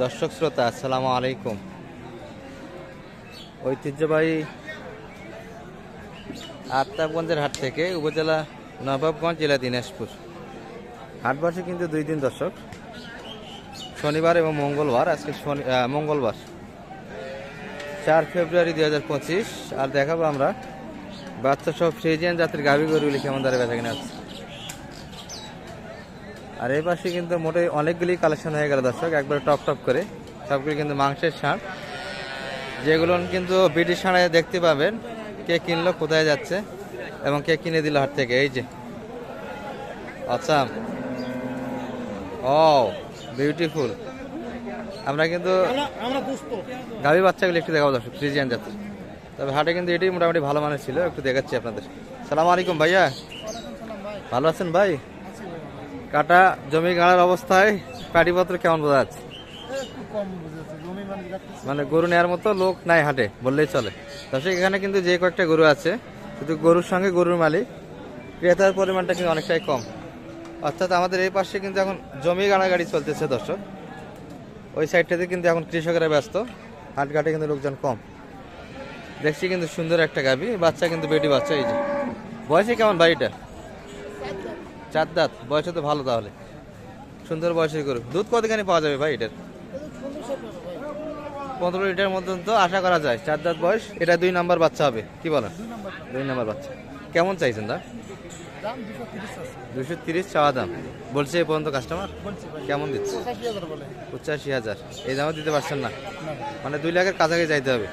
দর্শক শ্রোতা, আসসালামু আলাইকুম। ঐতিহ্যবাহী আত্মাবগঞ্জের হাট থেকে উপজেলা নবাবগঞ্জ, জেলা দিনাজপুর। হাট বসে কিন্তু দুই দিন দর্শক। শনিবার এবং মঙ্গলবার, আজকে শনি মঙ্গলবার। চার ফেব্রুয়ারি দুই হাজার পঁচিশ, আর দেখাবো আমরা বাচ্চা সব ফ্রিজিয়ান জাতের গাভী গরুগুলি কেমন দাঁড়ে বেচা কিনা আছে আর এই পাশে কিন্তু মোটে অনেকগুলি কালেকশন হয়ে গেল দর্শক। একবার টপ টপ করে সবগুলি কিন্তু মাংসের ষাঁড় যেগুলো কিন্তু ব্রিটিশ ষাঁড়ে দেখতে পাবেন কে কিনলো কোথায় যাচ্ছে এবং কে কিনে দিল হাট থেকে। এই যে আচ্ছা। ও বিউটিফুল। আমরা কিন্তু গাভী বাচ্চাগুলি একটু দেখাবো দর্শক ফ্রিজিয়ান জাতের। তবে হাটে কিন্তু এটাই মোটামুটি ভালো মানের ছিল একটু দেখাচ্ছি আপনাদের। সালাম আলাইকুম ভাইয়া। ভালো আছেন ভাই? কাটা জমি গাড়ার অবস্থায় পাটিপত্র কেমন বোঝা যাচ্ছে? মানে গরু নেওয়ার মতো লোক নাই হাটে, বললেই চলে। দর্শক এখানে কিন্তু যে কয়েকটা গরু আছে কিন্তু গরুর সঙ্গে গরুর মালিক। ক্রেতার পরিমাণটা কিন্তু অনেকটাই কম। অর্থাৎ আমাদের এই পাশে কিন্তু এখন জমি গাড়াগাড়ি চলতেছে দর্শক। ওই সাইডটাতে কিন্তু এখন কৃষকেরা ব্যস্ত হাটঘাটে কিন্তু লোকজন কম। দেখছি কিন্তু সুন্দর একটা গাবি বাচ্চা কিন্তু বেটি বাচ্চা, এই যে। বয়সে কেমন বাড়িটা চার দাঁত বয়সে তো ভালো তাহলে। সুন্দর বয়সের গরু। দুধ কতখানি পাওয়া যাবে ভাই এটার? পনেরো লিটার মতন তো আশা করা যায়। চার দাঁত বয়স এটা দুই নাম্বার বাচ্চা হবে। কি বলেন? দুই নাম্বার বাচ্চা। কেমন চাইছেন দা দুশো তিরিশ চাওয়া দাম। বলছে এই পর্যন্ত কাস্টমার কেমন দিচ্ছে? পঁচাশি হাজার এই দামও দিতে পারছেন না? মানে দুই লাখের কাছাকাছি যাইতে হবে।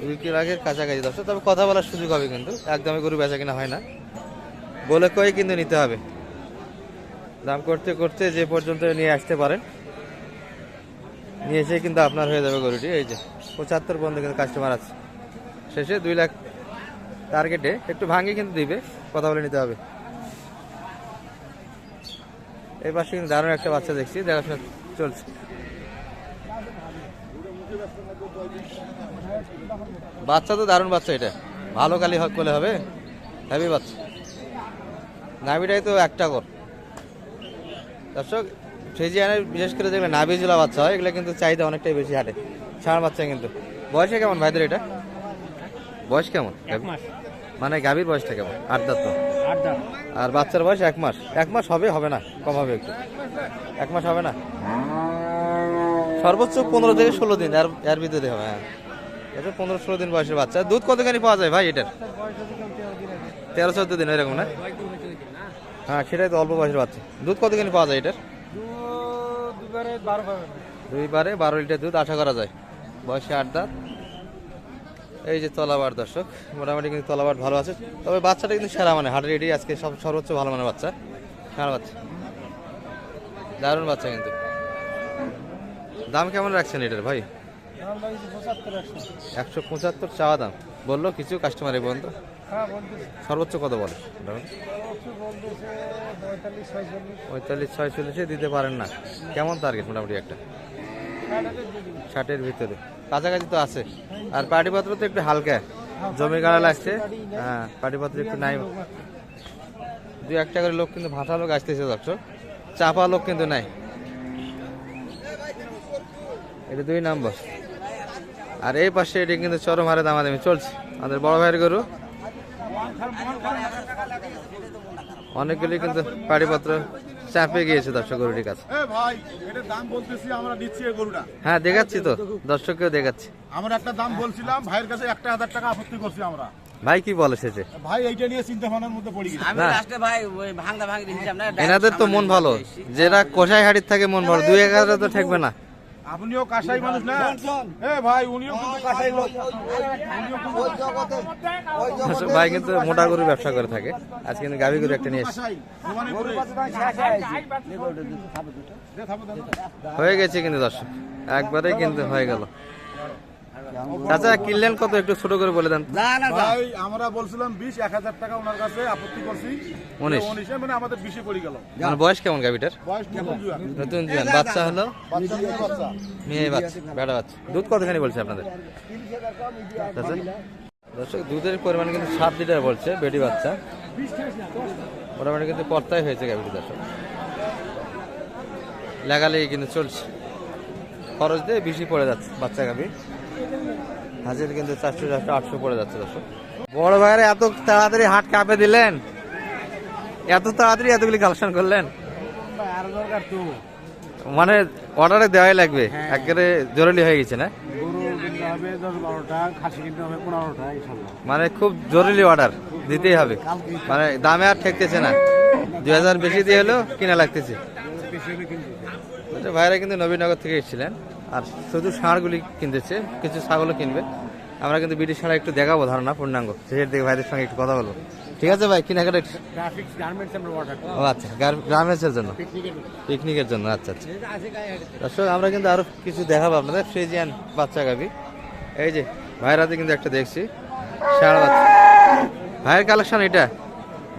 দুই লাখের কাছাকাছি। দশ তবে কথা বলার সুযোগ হবে কিন্তু। একদমই গরু বেচা কিনা হয় না। বলে কয়ে কিন্তু নিতে হবে। দাম করতে করতে যে পর্যন্ত নিয়ে আসতে পারেন, নিয়ে এসে কিন্তু আপনার হয়ে যাবে গরুটি। এই যে, পঁচাত্তর পর্যন্ত কিন্তু কাস্টমার আছে। শেষে দুই লাখ টার্গেটে একটু ভাঙে কিন্তু দিবে, কথা বলে নিতে হবে। এই পাশে কিন্তু দারুণ একটা বাচ্চা দেখছি, দেখাশোনা চলছে। বাচ্চা তো দারুণ বাচ্চা এটা। ভালো কালি হক বলে হবে হ্যাভি বাচ্চা। নাভিটাই তো একটা কর দর্শক ফ্রিজিয়ানের বিশেষ করে যেগুলো নাভি জোলা বাচ্চা হয় এগুলো কিন্তু চাহিদা অনেকটাই বেশি হাটে ষাঁড় বাচ্চা কিন্তু। বয়সে কেমন ভাইদের এটা? বয়স কেমন? মানে গাভীর বয়সটা কেমন? আট দাঁত তো। আর বাচ্চার বয়স এক মাস। এক মাস হবে হবে না কম হবে একটু। এক মাস হবে না? সর্বোচ্চ পনেরো থেকে ষোলো দিন আর এর ভিতরে হবে হ্যাঁ। এটা পনেরো ষোলো দিন বয়সের বাচ্চা। দুধ কতখানি পাওয়া যায় ভাই এটার? তেরো চোদ্দ দিন এরকম না? হ্যাঁ সেটাই তো অল্প বয়সের বাচ্চা। দুধ কত কতখানি পাওয়া যায় এটার? দুইবারে বারো লিটার দুধ আশা করা যায়। বয়সে আট দাঁত। এই যে তলাবার দর্শক মোটামুটি কিন্তু তলাবার ভালো আছে। তবে বাচ্চাটা কিন্তু সেরা মানে হাটের এটি আজকে সব সর্বোচ্চ ভালো মানের বাচ্চা। সেরা বাচ্চা। দারুণ বাচ্চা কিন্তু। দাম কেমন রাখছেন এটার ভাই? একশো। পঁচাত্তর চাওয়া দাম। বলল কিছু কাস্টমার এই পর্যন্ত সর্বোচ্চ কত বলে? পঁয়তাল্লিশ ছয়চল্লিশে। দিতে পারেন না। কেমন টার্গেট মোটামুটি একটা? ষাটের ভিতরে। কাছাকাছি তো আছে। আর পাটিপত্র তো একটু হালকা। জমি গাড়া লাগছে। হ্যাঁ পাটিপত্র একটু নাই। দু একটা করে লোক কিন্তু ভাষা লোক আসতেছে দর্শক চাপা লোক কিন্তু নাই। এটা দুই নাম্বার। আর এই পাশে এটি কিন্তু চরম হারে দামাদামি চলছে। আমাদের বড় ভাইয়ের গরু। অনেকগুলি কিন্তু পাটিপত্র চাপে গিয়েছে দর্শক গরুটির কাছে। এ ভাই দাম বলতেছি আমরা দিচ্ছি এই গরুটা। হ্যাঁ দেখাচ্ছি তো দর্শককেও দেখাচ্ছি। আমরা একটা দাম বলছিলাম ভাইয়ের কাছে একটা হাজার টাকা আপত্তি করছি আমরা। ভাই কি বলে শেষে ভাই এইটা নিয়ে চিন্তা ভাবনার মধ্যে পড়ে গেছি। আমি। লাস্টে ভাই ওই ভাঙা ভাঙি দিয়েছিলাম না এনাদের তো মন ভালো যেটা কোষাই হাড়ির থাকে মন ভালো দুই এগারো তো ঠেকবে না। আপনিও কাসাই মানুষ না? এ ভাই উনিও কিন্তু কাসাই লোক। ভাই কিন্তু মোটা গরু ব্যবসা করে থাকে। আজকে কিন্তু গাভী গরু একটা নিয়ে। হয়ে গেছে কিন্তু দর্শক। একবারে কিন্তু হয়ে গেল। চাচা কিনলেন কত? একটু ছোট করে বলে দেন। না না ভাই আমরা বলছিলাম বিশ এক হাজার টাকা ওনার কাছে আপত্তি করছি। উনিশ। উনিশে মানে আমাদের বিশে পড়ে গেল। মানে বয়স কেমন গাভীটার? নতুন জুয়ান বাচ্চা হলো? মেয়ে বাচ্চা। মেয়ে বাচ্চা বেড়া বাচ্চা। দুধ কতখানি বলছে আপনাদের? চাচা? দর্শক দুধের পরিমাণ কিন্তু সাত লিটার বলছে বেটি বাচ্চা। মোটামুটি কিন্তু পর্তায় হয়েছে গাভীটি দর্শক। লাগালেই কিন্তু চলছে। খরচ দিয়ে বেশি পড়ে যাচ্ছে বাচ্চা গাবি হাজির কিন্তু চারশো চারশো আটশো পড়ে যাচ্ছে দর্শক। বড় ভাইয়ের এত তাড়াতাড়ি হাট কাপে দিলেন। এত তাড়াতাড়ি এতগুলি কালেকশন করলেন। মানে অর্ডারে দেওয়াই লাগবে। একেবারে জরুরি হয়ে গেছে না? মানে খুব জরুরি অর্ডার দিতেই হবে। মানে দামে আর ঠেকতেছে না। দুই হাজার বেশি দিয়ে হলেও কিনা লাগতেছে। ভাইরা কিন্তু নবীনগর থেকে এসেছিলেন। আর শুধু ষাঁড়গুলি কিনতেছে কিছু ছাগলও কিনবে। আমরা কিন্তু বিটি ষাঁড়া একটু দেখাবো ধারণা পূর্ণাঙ্গ। সেহের দিকে ভাইদের সঙ্গে একটু কথা বলব। ঠিক আছে ভাই কেনাকাটা ও আচ্ছা গার্মেন্টসের জন্য। পিকনিকের জন্য। আচ্ছা আচ্ছা। দর্শক আমরা কিন্তু আরও কিছু দেখাবো আপনাদের। ফ্রিজিয়ান বাচ্চা গাবি এই যে ভাইরাতে কিন্তু একটা দেখছি। ষাঁড় বাচ্চা। ভাইয়ের কালেকশন এটা।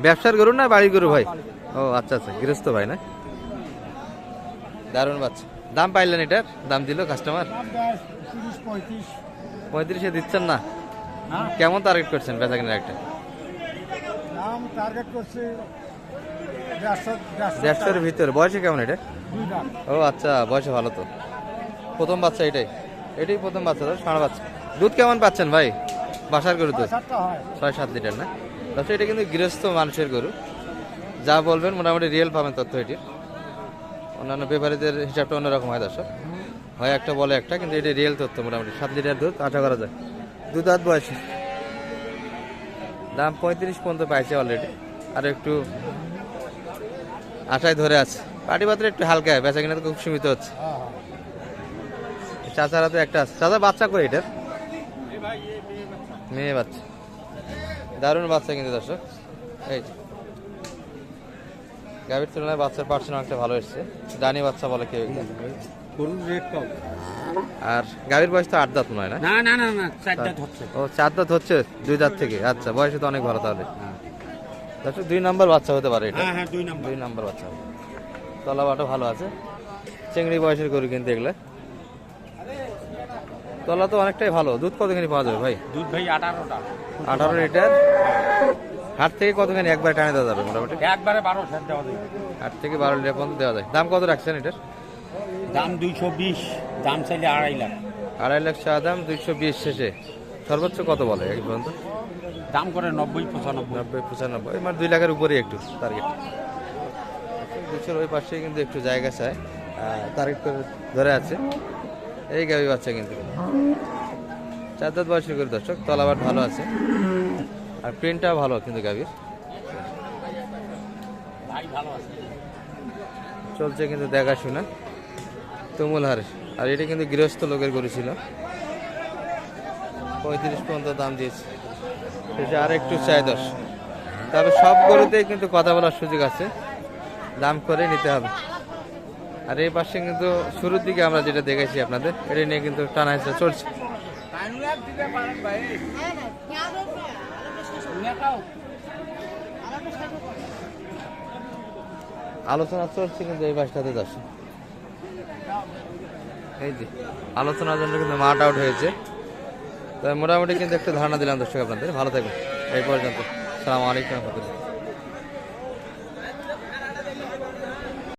ব্যবসার গরু না বাড়ির গরু ভাই? ও আচ্ছা আচ্ছা গৃহস্থ ভাই না? দারুণ বাচ্চা। দাম পাইলেন এটার দাম দিল কাস্টমার পঁয়ত্রিশে। দিচ্ছেন না? কেমন টার্গেট করছেন বেচা কিনার একটা? দাম টার্গেট করছে দেড়শোর ভিতরে। বয়সে কেমন এটা? ও আচ্ছা বয়সে ভালো তো। প্রথম বাচ্চা এটাই। এটাই প্রথম বাচ্চা তো ষাঁড় বাচ্চা। দুধ কেমন পাচ্ছেন ভাই? বাসার গরু তো ছয় সাত লিটার না? দর্শক এটা কিন্তু গৃহস্থ মানুষের গরু। যা বলবেন মোটামুটি রিয়েল পাবেন তথ্য এটির। অন্যান্য ব্যাপারীদের হিসাবটা অন্যরকম হয় দর্শক। হয় একটা বলে একটা কিন্তু এটা রিয়েল তথ্য মোটামুটি। সাত লিটার দুধ আশা করা যায়। দুধ হাত বয়সে? দাম পঁয়ত্রিশ পর্যন্ত পাইছে অলরেডি আর একটু আশায় ধরে আছে। পাটি পাত্রে একটু হালকা বেচা কিনা খুব সীমিত হচ্ছে। চাচারা তো একটা আছে। চাচা বাচ্চা করে এটার? মেয়ে বাচ্চা। দারুণ বাচ্চা কিন্তু দর্শক। এই। গাভীর তুলনায় বাচ্চার পার্সেন্ট অনেকটা ভালো এসছে। ডানি বাচ্চা বলে কেউ। গরুর রেট কম। আর গাভীর বয়স তো আট দাঁত নয় না? ও চার দাঁত হচ্ছে দুই দাঁত থেকে? আচ্ছা বয়সে তো অনেক ভালো তাহলে। দর্শক দুই নম্বর বাচ্চা হতে পারে এটা। হ্যাঁ হ্যাঁ দুই নাম্বার। দুই নম্বর বাচ্চা। হবে তলা বাটা ভালো আছে। চিংড়ি বয়সের গরু কিন্তু এগুলো। তলা তো অনেকটাই ভালো। দুধ কতখানি পাওয়া যাবে ভাই? দুধ ভাই আঠারোটা। আঠারো লিটার। হাট থেকে কতখানি? একবার টানে দেওয়া যাবে মোটামুটি? একবারে বারো সেট দেওয়া যাবে আট থেকে বারো লিটার পর্যন্ত দেওয়া যায়। দাম কত রাখছেন এটার? দাম দুইশো বিশ দাম চাইলে আড়াই লাখ। আড়াই লাখ চা দাম দুইশো বিশ শেষে। সর্বোচ্চ কত বলে এই পর্যন্ত? দাম করে নব্বই পঁচানব্বই। নব্বই পঁচানব্বই। মানে দুই লাখের উপরেই একটু টার্গেট দুশোর ওই পাশে কিন্তু একটু জায়গা চায় টার্গেট করে ধরে আছে। এই গাবি বাচ্চা কিন্তু। চার দাঁত বয়সের করে দর্শক তলাবার ভালো আছে। আর প্রিন্টটাও ভালো কিন্তু আছে চলছে কিন্তু দেখাশোনা। তুমুল হারে। আর এটা কিন্তু গৃহস্থ লোকের গরু ছিল। পঁয়ত্রিশ পর্যন্ত দাম দিয়েছে। সেটা আর একটু চাই দশ। তবে সব গরুতেই কিন্তু কথা বলার সুযোগ আছে। দাম করে নিতে হবে। আর এই পাশে কিন্তু শুরুর দিকে আমরা যেটা দেখেছি আপনাদের, এটা নিয়ে কিন্তু টানা হেঁচড়া চলছে। আলোচনা চলছে কিন্তু এই বাসটাতে যাচ্ছে। এই যে আলোচনার জন্য কিন্তু মাঠ আউট হয়েছে। তো মোটামুটি কিন্তু একটা ধারণা দিলাম দর্শক আপনাদের। ভালো থাকবেন। এই পর্যন্ত। সালাম আলাইকুম রহমতুল্লাহ।